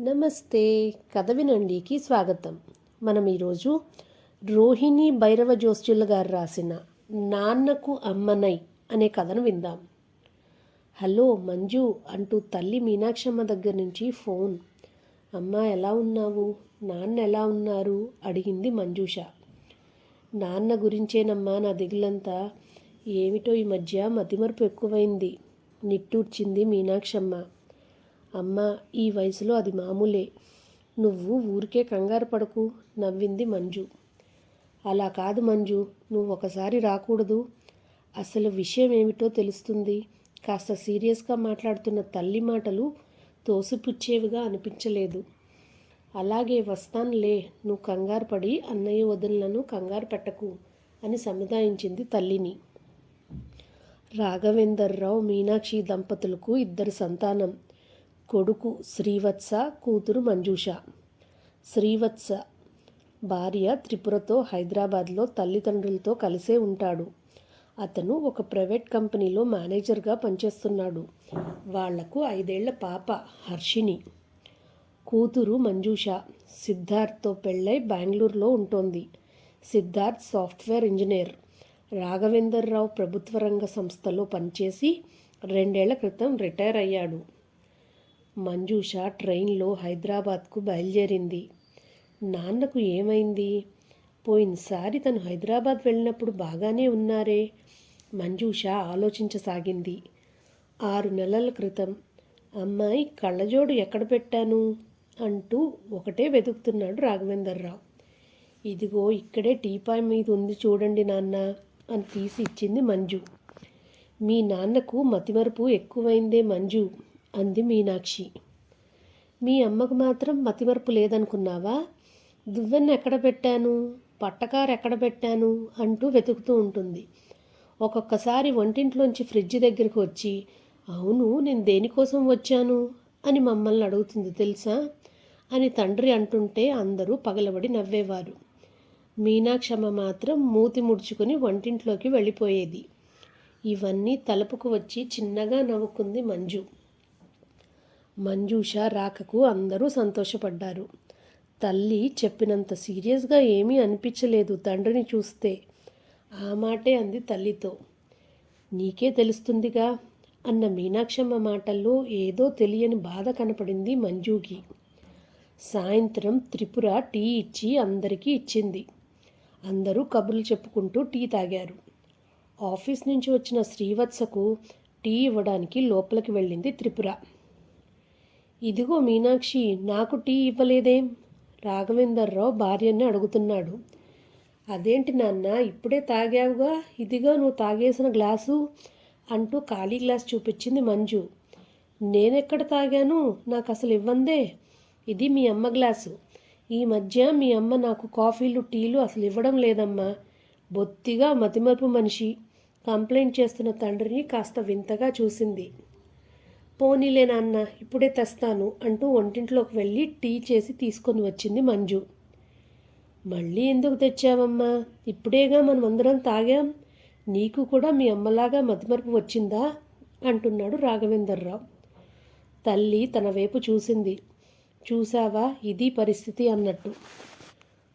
నమస్తే. కథ వినండికి స్వాగతం. మనం ఈరోజు రోహిణి భైరవ జోస్యుల గారు రాసిన నాన్నకు అమ్మనై అనే కథను విందాం. హలో మంజు అంటూ తల్లి మీనాక్షమ్మ దగ్గర నుంచి ఫోన్. అమ్మ ఎలా ఉన్నావు? నాన్న ఎలా ఉన్నారు? అడిగింది మంజూష. నాన్న గురించేనమ్మా నా దిగులంతా. ఏమిటో ఈ మధ్య మతిమరుపు ఎక్కువైంది. నిట్టూర్చింది మీనాక్షమ్మ. అమ్మ ఈ వయసులో అది మామూలే. నువ్వు ఊరికే కంగారు పడకు నవ్వింది మంజు. అలా కాదు మంజు నువ్వు ఒకసారి రాకూడదు. అసలు విషయం ఏమిటో తెలుస్తుంది. కాస్త సీరియస్గా మాట్లాడుతున్న తల్లి మాటలు తోసిపుచ్చేవిగా అనిపించలేదు. అలాగే వస్తానులే నువ్వు కంగారు పడి అన్నయ్య వదినలను కంగారు పెట్టకు అని సముదాయించింది తల్లిని. రాఘవేందర్రావు మీనాక్షి దంపతులకు ఇద్దరు సంతానం. కొడుకు శ్రీవత్స కూతురు మంజూష. శ్రీవత్స భార్య త్రిపురతో హైదరాబాద్లో తల్లిదండ్రులతో కలిసే ఉంటాడు. అతను ఒక ప్రైవేట్ కంపెనీలో మేనేజర్గా పనిచేస్తున్నాడు. వాళ్ళకు ఐదేళ్ళ పాప హర్షిని కూతురు మంజూష సిద్ధార్థ్తో పెళ్ళై బెంగళూరులో ఉంటుంది. Siddharth software engineer. రాఘవేందర్రావు ప్రభుత్వ రంగ సంస్థలో పనిచేసి రెండేళ్ళ క్రితం రిటైర్ అయ్యాడు. మంజూష ట్రైన్లో హైదరాబాద్కు బయలుదేరింది. నాన్నకు ఏమైంది? పోయినసారి తను హైదరాబాద్ వెళ్ళినప్పుడు బాగానే ఉన్నారే? మంజూష ఆలోచించసాగింది. ఆరు నెలల క్రితం అమ్మాయి కళ్ళజోడు ఎక్కడ పెట్టాను? అంటూ ఒకటే వెతుకుతున్నాడు రాఘవేందర్రావు. ఇదిగో ఇక్కడే టీపాయ్ మీద ఉంది చూడండి నాన్న అని తీసి ఇచ్చింది మంజు. మీ నాన్నకు మతిమరుపు ఎక్కువైందే మంజు. అంది మీనాక్షి. మీ అమ్మకు మాత్రం మతిమరుపు లేదనుకున్నావా? దువ్వెన్న ఎక్కడ పెట్టాను? పట్టకారు ఎక్కడ పెట్టాను? అంటూ వెతుకుతూ ఉంటుంది. ఒక్కొక్కసారి వంటింట్లోంచి ఫ్రిడ్జ్ దగ్గరికి వచ్చి అవును నేను దేనికోసం వచ్చాను? అని మమ్మల్ని అడుగుతుంది తెలుసా? అని తండ్రి అంటుంటే అందరూ పగలబడి నవ్వేవారు. మీనాక్షమ్మ మాత్రం మూతి ముడుచుకుని వంటింట్లోకి వెళ్ళిపోయేది. ఇవన్నీ తలుపుకు వచ్చి చిన్నగా నవ్వుకుంది మంజు. మంజూష రాకకు అందరూ సంతోషపడ్డారు. తల్లి చెప్పినంత సీరియస్గా ఏమీ అనిపించలేదు తండ్రిని చూస్తే. ఆ మాటే అంది తల్లితో. నీకే తెలుస్తుందిగా అన్న మీనాక్షమ్మ మాటల్లో ఏదో తెలియని బాధ కనపడింది మంజూకి. సాయంత్రం త్రిపుర టీ ఇచ్చి అందరికీ ఇచ్చింది. అందరూ కబుర్లు చెప్పుకుంటూ టీ తాగారు. ఆఫీస్ నుంచి వచ్చిన శ్రీవత్సకు టీ ఇవ్వడానికి లోపలికి వెళ్ళింది త్రిపుర. ఇదిగో మీనాక్షి నాకు టీ ఇవ్వలేదేం? రాఘవేందర్రావు భార్యని అడుగుతున్నాడు. అదేంటి నాన్న ఇప్పుడే తాగావుగా? ఇదిగా నువ్వు తాగేసిన గ్లాసు అంటూ ఖాళీ గ్లాస్ చూపించింది మంజు. నేనెక్కడ తాగాను? నాకు అసలు ఇవ్వందే. ఇది మీ అమ్మ గ్లాసు. ఈ మధ్య మీ అమ్మ నాకు కాఫీలు టీలు అసలు ఇవ్వడం లేదమ్మా. బొత్తిగా మతిమరుపు మనిషి. కంప్లైంట్ చేస్తున్న తండ్రిని కాస్త వింతగా చూసింది. పోనీలే నాన్న ఇప్పుడే తెస్తాను అంటూ వంటింట్లోకి వెళ్ళి టీ చేసి తీసుకొని వచ్చింది మంజు. మళ్ళీ ఎందుకు తెచ్చావమ్మా? ఇప్పుడేగా మనం అందరం తాగాం. నీకు కూడా మీ అమ్మలాగా మతిమరుపు వచ్చిందా? అంటున్నాడు రాఘవేందర్రావు. తల్లి తన వైపు చూసింది. చూసావా ఇది పరిస్థితి అన్నట్టు.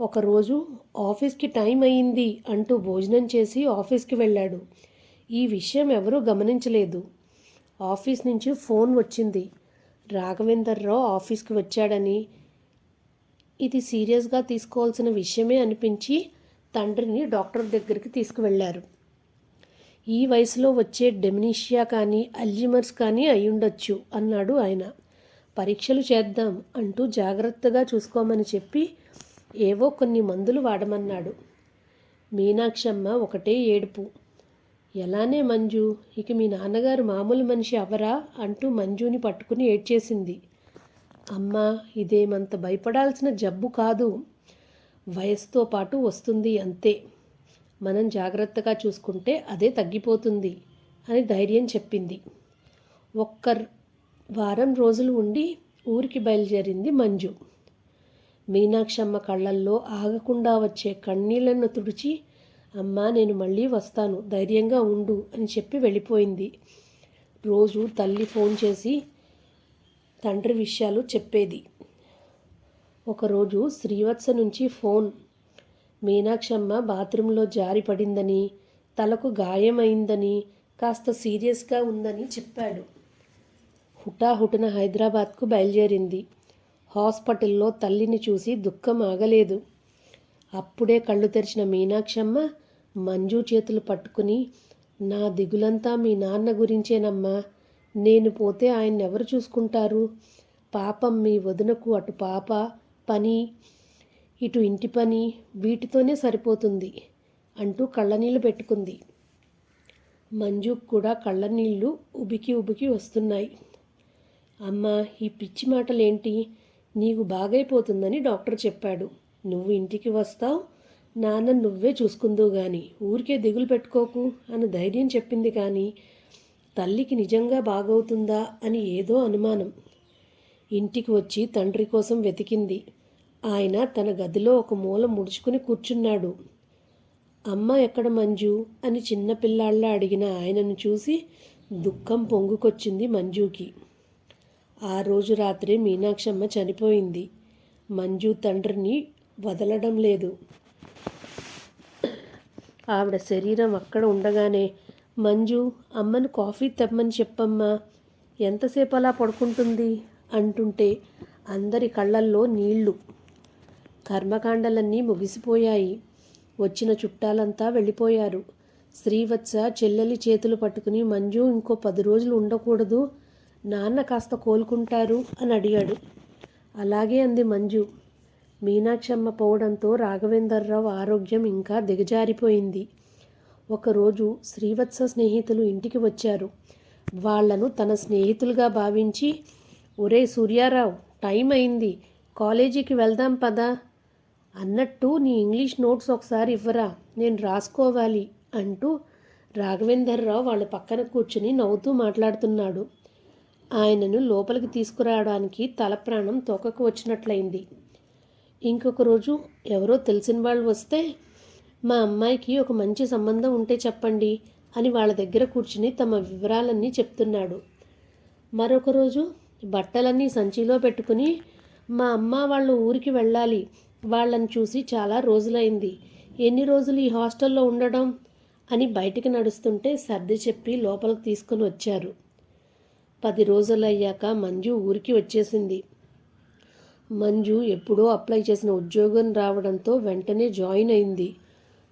ఒకరోజు ఆఫీస్కి టైం అయింది అంటూ భోజనం చేసి ఆఫీస్కి వెళ్ళాడు. ఈ విషయం ఎవరూ గమనించలేదు. ఆఫీస్ నుంచి ఫోన్ వచ్చింది. రాఘవేందర్రావు ఆఫీస్కి వచ్చాడని. ఇది సీరియస్గా తీసుకోవాల్సిన విషయమే అనిపించి తండ్రిని డాక్టర్ దగ్గరికి తీసుకువెళ్ళారు. ఈ వయసులో వచ్చే డెమినిషియా కానీ అల్జిమర్స్ కానీ అయ్యుండొచ్చు అన్నాడు ఆయన. పరీక్షలు చేద్దాం అంటూ జాగ్రత్తగా చూసుకోమని చెప్పి ఏవో కొన్ని మందులు వాడమన్నాడు. మీనాక్షమ్మ ఒకటే ఏడుపు. ఎలానే మంజు ఇక మీ నాన్నగారు మామూలు మనిషి అవరా అంటూ మంజుని పట్టుకుని ఏడ్చేసింది. అమ్మా ఇదేమంత భయపడాల్సిన జబ్బు కాదు. వయసుతో పాటు వస్తుంది అంతే. మనం జాగ్రత్తగా చూసుకుంటే అదే తగ్గిపోతుంది అని ధైర్యం చెప్పింది. ఒక్క వారం రోజులు ఉండి ఊరికి బయలుదేరింది మంజు. మీనాక్షమ్మ కళ్ళల్లో ఆగకుండా వచ్చే కన్నీళ్ళను తుడిచి అమ్మా నేను మళ్ళీ వస్తాను. ధైర్యంగా ఉండు అని చెప్పి వెళ్ళిపోయింది. రోజు తల్లి ఫోన్ చేసి తండ్రి విషయాలు చెప్పేది. ఒకరోజు శ్రీవత్స నుంచి ఫోన్. మీనాక్షమ్మ బాత్రూంలో జారి పడిందని తలకు గాయమైందని కాస్త సీరియస్గా ఉందని చెప్పాడు. హుటాహుటిన హైదరాబాద్కు బయలుదేరింది. హాస్పిటల్లో తల్లిని చూసి దుఃఖం ఆగలేదు. అప్పుడే కళ్ళు తెరిచిన మీనాక్షమ్మ మంజు చేతులు పట్టుకుని నా దిగులంతా మీ నాన్న గురించేనమ్మా. నేను పోతే ఆయన ఎవరు చూసుకుంటారు? పాపం మీ వదినకు అటు పాప పని ఇటు ఇంటి పని వీటితోనే సరిపోతుంది అంటూ కళ్ళనీళ్ళు పెట్టుకుంది. మంజుకు కూడా కళ్ళనీళ్ళు ఉబికి ఉబికి వస్తున్నాయి. అమ్మా ఈ పిచ్చి మాటలేంటి? నీకు బాగైపోతుందని డాక్టర్ చెప్పాడు. నువ్వు ఇంటికి వస్తావు నాన్న నువ్వే చూసుకుందువు గాని ఊరికే దిగులు పెట్టుకోకు అని ధైర్యం చెప్పింది కానీ తల్లికి నిజంగా బాగవుతుందా అని ఏదో అనుమానం. ఇంటికి వచ్చి తండ్రి కోసం వెతికింది. ఆయన తన గదిలో ఒక మూల ముడుచుకుని కూర్చున్నాడు. అమ్మ ఎక్కడ మంజు? అని చిన్నపిల్లాళ్ళ అడిగిన ఆయనను చూసి దుఃఖం పొంగుకొచ్చింది మంజుకి. ఆ రోజు రాత్రి మీనాక్షమ్మ చనిపోయింది. మంజు తండ్రిని వదలడం లేదు. ఆవిడ శరీరం అక్కడ ఉండగానే మంజు అమ్మను కాఫీ తెమ్మని చెప్పమ్మా. ఎంతసేపు అలా పడుకుంటుంది? అంటుంటే అందరి కళ్ళల్లో నీళ్ళు. కర్మకాండలన్నీ ముగిసిపోయాయి. వచ్చిన చుట్టాలంతా వెళ్ళిపోయారు. శ్రీవత్స చెల్లెలి చేతులు పట్టుకుని మంజు ఇంకో పది రోజులు ఉండకూడదు. నాన్న కాస్త కోలుకుంటారు అని అడిగాడు. అలాగే అంది మంజు. మీనాక్షమ్మ పోవడంతో రాఘవేందర్రావు ఆరోగ్యం ఇంకా దిగజారిపోయింది. ఒకరోజు శ్రీవత్స స్నేహితులు ఇంటికి వచ్చారు. వాళ్ళను తన స్నేహితులుగా భావించి ఒరే సూర్యారావు టైం అయింది. కాలేజీకి వెళ్దాం పదా. అన్నట్టు నీ ఇంగ్లీష్ నోట్స్ ఒకసారి ఇవ్వరా. నేను రాసుకోవాలి అంటూ రాఘవేందర్రావు వాళ్ళ పక్కన కూర్చుని నవ్వుతూ మాట్లాడుతున్నాడు. ఆయనను లోపలికి తీసుకురావడానికి తల ప్రాణం తోకకు వచ్చినట్లయింది. ఇంకొక రోజు ఎవరో తెలిసిన వాళ్ళు వస్తే మా అమ్మాయికి ఒక మంచి సంబంధం ఉంటే చెప్పండి అని వాళ్ళ దగ్గర కూర్చుని తమ వివరాలన్నీ చెప్తున్నాడు. మరొక రోజు బట్టలన్నీ సంచిలో పెట్టుకుని మా అమ్మ వాళ్ళు ఊరికి వెళ్ళాలి. వాళ్ళని చూసి చాలా రోజులైంది. ఎన్ని రోజులు ఈ హాస్టల్లో ఉండడం? అని బయటికి నడుస్తుంటే సర్ది చెప్పి లోపలికి తీసుకుని వచ్చారు. పది రోజులయ్యాక మంజు ఊరికి వచ్చేసింది. మంజు ఎప్పుడో అప్లై చేసిన ఉద్యోగం రావడంతో వెంటనే జాయిన్ అయింది.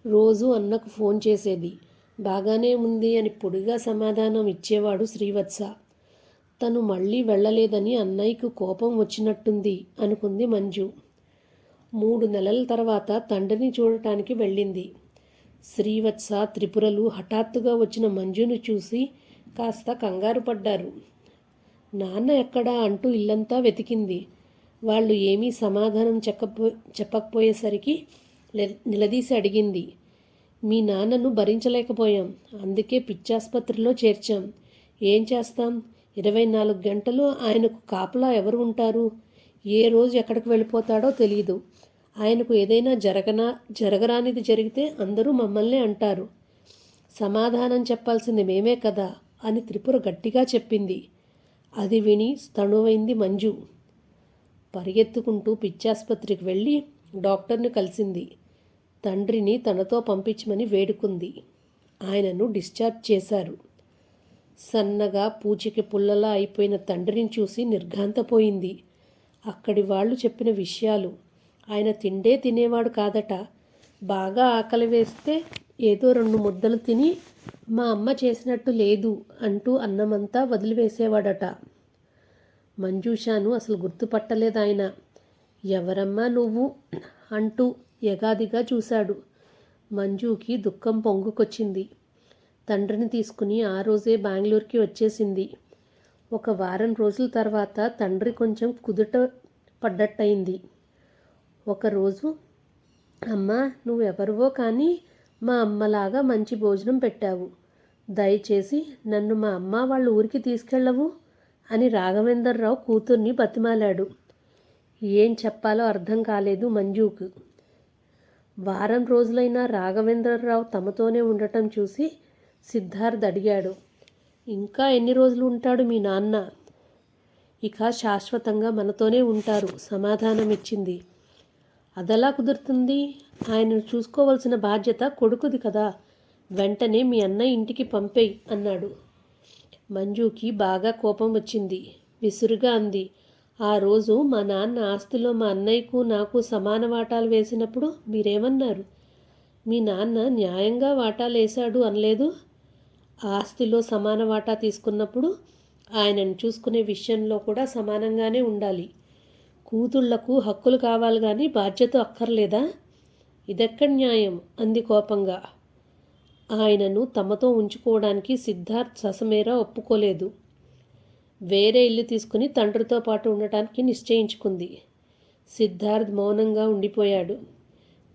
రోజు అన్నకు ఫోన్ చేసేది. బాగానే ఉంది అని పొడిగా సమాధానం ఇచ్చేవాడు శ్రీవత్స. తను మళ్ళీ వెళ్ళలేదని అన్నయ్యకు కోపం వచ్చినట్టుంది అనుకుంది మంజు. మూడు నెలల తర్వాత తండ్రిని చూడటానికి వెళ్ళింది. శ్రీవత్స త్రిపురలు హఠాత్తుగా వచ్చిన మంజును చూసి కాస్త కంగారు పడ్డారు. నాన్న ఎక్కడా అంటూ ఇల్లంతా వెతికింది. వాళ్ళు ఏమీ సమాధానం చెప్పపో చెప్పకపోయేసరికి నిలదీసి అడిగింది మీ నాన్నను భరించలేకపోయాం అందుకే పిచ్చాసుపత్రిలో చేర్చాం. ఏం చేస్తాం? ఇరవై నాలుగు గంటలు ఆయనకు కాపలా ఎవరు ఉంటారు? ఏ రోజు ఎక్కడికి వెళ్ళిపోతాడో తెలియదు ఆయనకు ఏదైనా జరగనా జరగరానిది జరిగితే అందరూ మమ్మల్ని అంటారు. సమాధానం చెప్పాల్సింది మేమే కదా అని త్రిపుర గట్టిగా చెప్పింది. అది విని స్తణువైంది మంజు. పరిగెత్తుకుంటూ పిచ్చాసుపత్రికి వెళ్ళి డాక్టర్ని కలిసింది. తండ్రిని తనతో పంపించమని వేడుకుంది. ఆయనను డిశ్చార్జ్ చేశారు. సన్నగా పూచికి పుల్లలా అయిపోయిన తండ్రిని చూసి నిర్ఘాంతపోయింది. అక్కడి వాళ్ళు చెప్పిన విషయాలు ఆయన తిండే తినేవాడు కాదట. బాగా ఆకలి వేస్తే ఏదో రెండు ముద్దలు తిని మా అమ్మ చేసినట్టు లేదు అంటూ అన్నమంతా వదిలివేసేవాడట. మంజూషాను అసలు గుర్తుపట్టలేదు ఆయన. ఎవరమ్మా నువ్వు? అంటూ యగాదిగా చూశాడు. మంజుకి దుఃఖం పొంగుకొచ్చింది. తండ్రిని తీసుకుని ఆ రోజే బెంగళూరుకి వచ్చేసింది. ఒక వారం రోజుల తర్వాత తండ్రి కొంచెం కుదుట పడ్డట్టయింది. ఒకరోజు అమ్మా నువ్వెవరివో కానీ మా అమ్మలాగా మంచి భోజనం పెట్టావు. దయచేసి నన్ను మా అమ్మ వాళ్ళ ఊరికి తీసుకెళ్ళవు. అని రాఘవేందర్రావు కూతుర్ని బతిమాలాడు. ఏం చెప్పాలో అర్థం కాలేదు మంజుకు. వారం రోజులైనా రాఘవేంద్రరావు తమతోనే ఉండటం చూసి సిద్ధార్థ్ అడిగాడు ఇంకా ఎన్ని రోజులు ఉంటాడు మీ నాన్న? ఇక శాశ్వతంగా మనతోనే ఉంటారు సమాధానం ఇచ్చింది అదెలా కుదురుతుంది? ఆయనను చూసుకోవాల్సిన బాధ్యత కొడుకుది కదా. వెంటనే మీ అన్న ఇంటికి పంపేయి అన్నాడు. మంజుకి బాగా కోపం వచ్చింది. విసురుగా అంది. ఆ రోజు మా నాన్న ఆస్తిలో మా అన్నయ్యకు నాకు సమాన వాటాలు వేసినప్పుడు మీరేమన్నారు? మీ నాన్న న్యాయంగా వాటాలు వేశాడు అనలేదు? ఆస్తిలో సమాన వాటా తీసుకున్నప్పుడు ఆయనను చూసుకునే విషయంలో కూడా సమానంగానే ఉండాలి. కూతుళ్ళకు హక్కులు కావాలి కానీ బాధ్యత అక్కర్లేదా? ఇదెక్కడ న్యాయం? అంది కోపంగా. ఆయనను తమతో ఉంచుకోవడానికి సిద్ధార్థ్ ససమేరా ఒప్పుకోలేదు. వేరే ఇల్లు తీసుకుని తండ్రితో పాటు ఉండటానికి నిశ్చయించుకుంది. సిద్ధార్థ్ మౌనంగా ఉండిపోయాడు.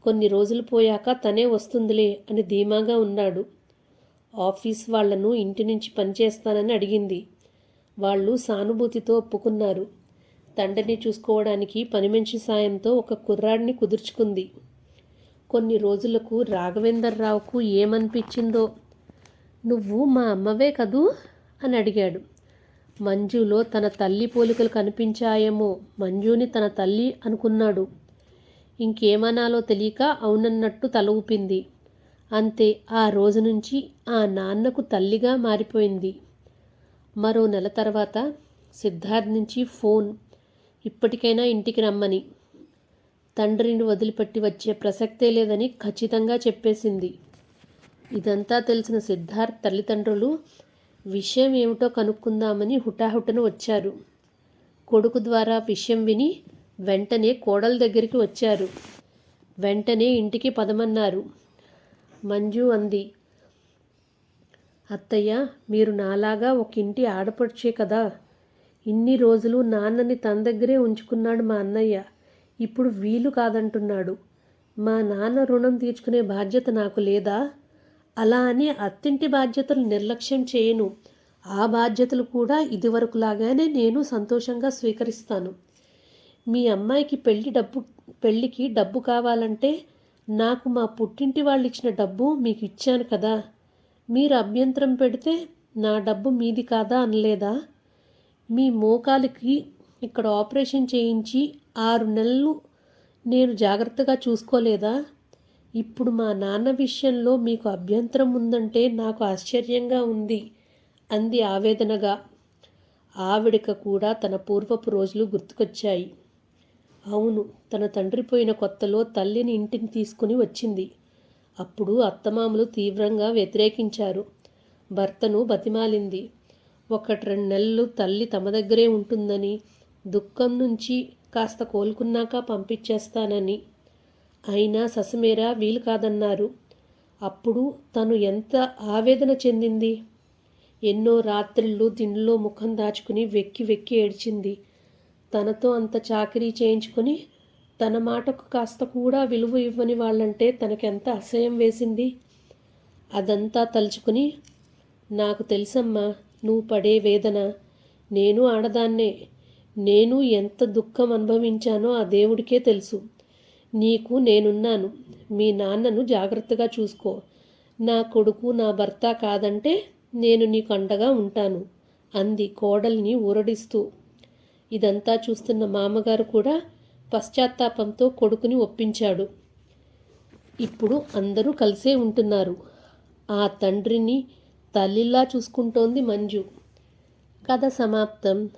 కొన్ని రోజులు పోయాక తనే వస్తుందిలే అని ధీమాగా ఉన్నాడు. ఆఫీస్ వాళ్ళను ఇంటి నుంచి పనిచేస్తానని అడిగింది. వాళ్ళు సానుభూతితో ఒప్పుకున్నారు. తండ్రిని చూసుకోవడానికి పనిమనిషి సాయంతో ఒక కుర్రాడిని కుదుర్చుకుంది. కొన్ని రోజులకు రాఘవేందర్ రావుకు ఏమనిపించిందో? నువ్వు మా అమ్మవే కదూ? అని అడిగాడు. మంజులో తన తల్లి పోలికలు కనిపించాయేమో మంజుని తన తల్లి అనుకున్నాడు. ఇంకేమనాలో తెలియక అవునన్నట్టు తల ఊపింది. అంతే ఆ రోజు నుంచి ఆ నాన్నకు తల్లిగా మారిపోయింది. మరో నెల తర్వాత సిద్ధార్థ్ నుంచి ఫోన్. ఇప్పటికైనా ఇంటికి రమ్మని. తండ్రిని వదిలిపెట్టి వచ్చే ప్రసక్తే లేదని ఖచ్చితంగా చెప్పేసింది. ఇదంతా తెలిసిన సిద్ధార్థ్ తల్లిదండ్రులు విషయం ఏమిటో కనుక్కుందామని హుటాహుటను వచ్చారు. కొడుకు ద్వారా విషయం విని వెంటనే కోడల దగ్గరికి వచ్చారు. వెంటనే ఇంటికి పదమన్నారు. మంజు అంది. అత్తయ్య మీరు నాలాగా ఒక ఇంటి ఆడపడిచే కదా. ఇన్ని రోజులు నాన్నని తన దగ్గరే ఉంచుకున్నాడు మా అన్నయ్య. ఇప్పుడు వీలు కాదంటున్నాడు. మా నాన్న రుణం తీర్చుకునే బాధ్యత నాకు లేదా? అలా అని అత్తింటి బాధ్యతలు నిర్లక్ష్యం చేయను. ఆ బాధ్యతలు కూడా ఇదివరకులాగానే నేను సంతోషంగా స్వీకరిస్తాను. మీ అమ్మాయికి పెళ్ళి డబ్బు పెళ్ళికి డబ్బు కావాలంటే నాకు మా పుట్టింటి వాళ్ళు ఇచ్చిన డబ్బు మీకు ఇచ్చాను కదా. మీరు అభ్యంతరం పెడితే నా డబ్బు మీది కాదా అనలేదా? మీ మోకాలికి ఇక్కడ ఆపరేషన్ చేయించి ఆరు నెలలు నేను జాగ్రత్తగా చూసుకోలేదా? ఇప్పుడు మా నాన్న విషయంలో మీకు అభ్యంతరం ఉందంటే నాకు ఆశ్చర్యంగా ఉంది అంది ఆవేదనగా. ఆవిడక కూడా తన పూర్వపు రోజులు గుర్తుకొచ్చాయి. అవును తన తండ్రి పోయిన కొత్తలో తల్లిని ఇంటిని తీసుకుని వచ్చింది. అప్పుడు అత్తమామలు తీవ్రంగా వ్యతిరేకించారు. భర్తను బతిమాలింది. ఒకటి రెండు నెలలు తల్లి తమ దగ్గరే ఉంటుందని దుఃఖం నుంచి కాస్త కోలుకున్నాక పంపించేస్తానని. అయినా ససమేరా వీలు కాదన్నారు. అప్పుడు తను ఎంత ఆవేదన చెందింది. ఎన్నో రాత్రిళ్ళు దిండులో ముఖం దాచుకుని వెక్కి వెక్కి ఏడ్చింది. తనతో అంత చాకరీ చేయించుకొని తన మాటకు కాస్త కూడా విలువ ఇవ్వని వాళ్ళంటే తనకెంత అసహ్యం వేసింది? అదంతా తలుచుకుని నాకు తెలుసమ్మా నువ్వు పడే వేదన. నేను ఆడదాన్నే. నేను ఎంత దుఃఖం అనుభవించానో ఆ దేవుడికే తెలుసు. నీకు నేనున్నాను. మీ నాన్నను జాగ్రత్తగా చూసుకో. నా కొడుకు నా భర్త కాదంటే నేను నీకు అండగా ఉంటాను అంది కోడల్ని ఊరడిస్తూ. ఇదంతా చూస్తున్న మామగారు కూడా పశ్చాత్తాపంతో కొడుకుని ఒప్పించాడు. ఇప్పుడు అందరూ కలిసే ఉంటున్నారు. ఆ తండ్రిని తల్లిలా చూసుకుంటోంది మంజు. కథ సమాప్తం.